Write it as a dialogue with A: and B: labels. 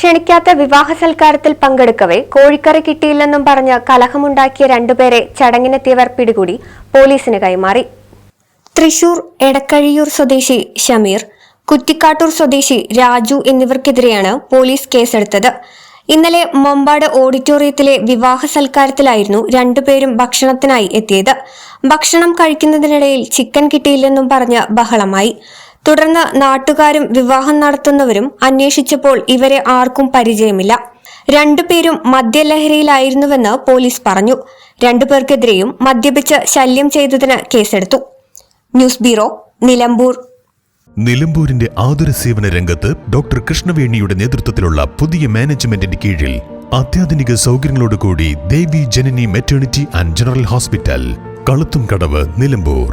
A: ക്ഷണിക്കാത്ത വിവാഹ സൽക്കാരത്തിൽ പങ്കെടുക്കവെ കോഴിക്കറി കിട്ടിയില്ലെന്നും പറഞ്ഞ് കലഹമുണ്ടാക്കിയ രണ്ടുപേരെ ചടങ്ങിനെത്തിയവർ പിടികൂടി പോലീസിന് കൈമാറി. തൃശൂർ എടക്കഴിയൂർ സ്വദേശി ഷമീർ കുറ്റിക്കാട്ടൂർ സ്വദേശി രാജു എന്നിവർക്കെതിരെയാണ് പോലീസ് കേസെടുത്തത്. ഇന്നലെ മൊമ്പാട് ഓഡിറ്റോറിയത്തിലെ വിവാഹ സൽക്കാരത്തിലായിരുന്നു രണ്ടുപേരും ഭക്ഷണത്തിനായി എത്തിയത്. ഭക്ഷണം കഴിക്കുന്നതിനിടയിൽ ചിക്കൻ കിട്ടിയില്ലെന്നും പറഞ്ഞ് ബഹളമായി. തുടർന്ന് നാട്ടുകാരും വിവാഹം നടത്തുന്നവരും അന്വേഷിച്ചപ്പോൾ ഇവരെ ആർക്കും പരിചയമില്ല. രണ്ടുപേരും മദ്യലഹരിയിലായിരുന്നുവെന്ന് പോലീസ് പറഞ്ഞു. രണ്ടുപേർക്കെതിരെയും മദ്യപിച്ച് ശല്യം ചെയ്തതിന് കേസെടുത്തു. News bureau Nilambur.
B: നിലമ്പൂരിന്റെ ആതുര സേവന രംഗത്ത് ഡോക്ടർ കൃഷ്ണവേണിയുടെ നേതൃത്വത്തിലുള്ള പുതിയ മാനേജ്മെന്റിന്റെ കീഴിൽ അത്യാധുനിക സൗകര്യങ്ങളോടുകൂടി Devi Janani maternity and general hospital Kaluthumkadavu Nilambur.